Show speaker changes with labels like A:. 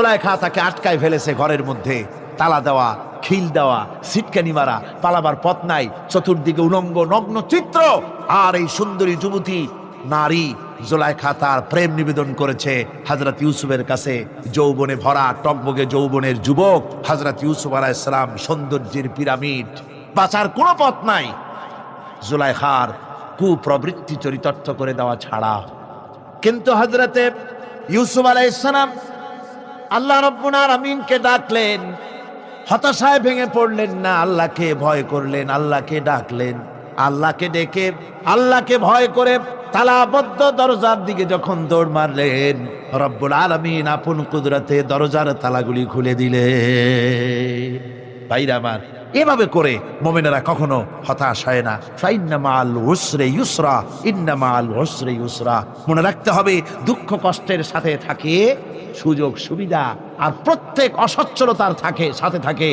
A: জোলাইখা তাকে আটকায় ফেলেছে ঘরের মধ্যে। তালা দেওয়া, খিল দেওয়া সিটকানি মারা, পালাবার পথ নাই, চতুর্দিকে উলঙ্গ, নগ্ন চিত্র। আর এই সুন্দরী যুবতী, নারী জোলাইখা তার প্রেম নিবেদন করেছে হাজরত ইউসুফের কাছে। যৌবনে ভরা, টকবগে যৌবনের যুবক হাজরত ইউসুফ আলাইসালাম সৌন্দর্যের পিরামিড। বাঁচার কোনো পথ নাই। জুলাইখার কুপ্রবৃত্তি চরিতার্থ করে দেওয়া ছাড়া। কিন্তু হজরতে ইউসুফ আলাইসালাম আল্লাহ রব্বুনার আমিনকে ডাকলেন। হতাশায় ভেঙে পড়লেন না, আল্লাহকে ভয় করলেন, আল্লাহকে ডাকলেন। আল্লাহকে ডেকে, আল্লাহকে ভয় করে তালাবদ্ধ দরজার দিকে যখন দৌড় মারলেন, রব্বুল আলমিন আপন কুদরতে দরজার তালাগুলি খুলে দিলে ভাইরা আমার। এভাবে করে মোমেনেরা কখনো হতাশ হয় না। ফাইন্নামাল হুসরে ইউসরা ইন্নামাল হুসরে ইউসরা। মনে রাখতে হবে, দুঃখ কষ্টের সাথে থাকে, সুযোগ সুবিধা আর প্রত্যেক অসচ্ছলতার থাকে, সাথে থাকে।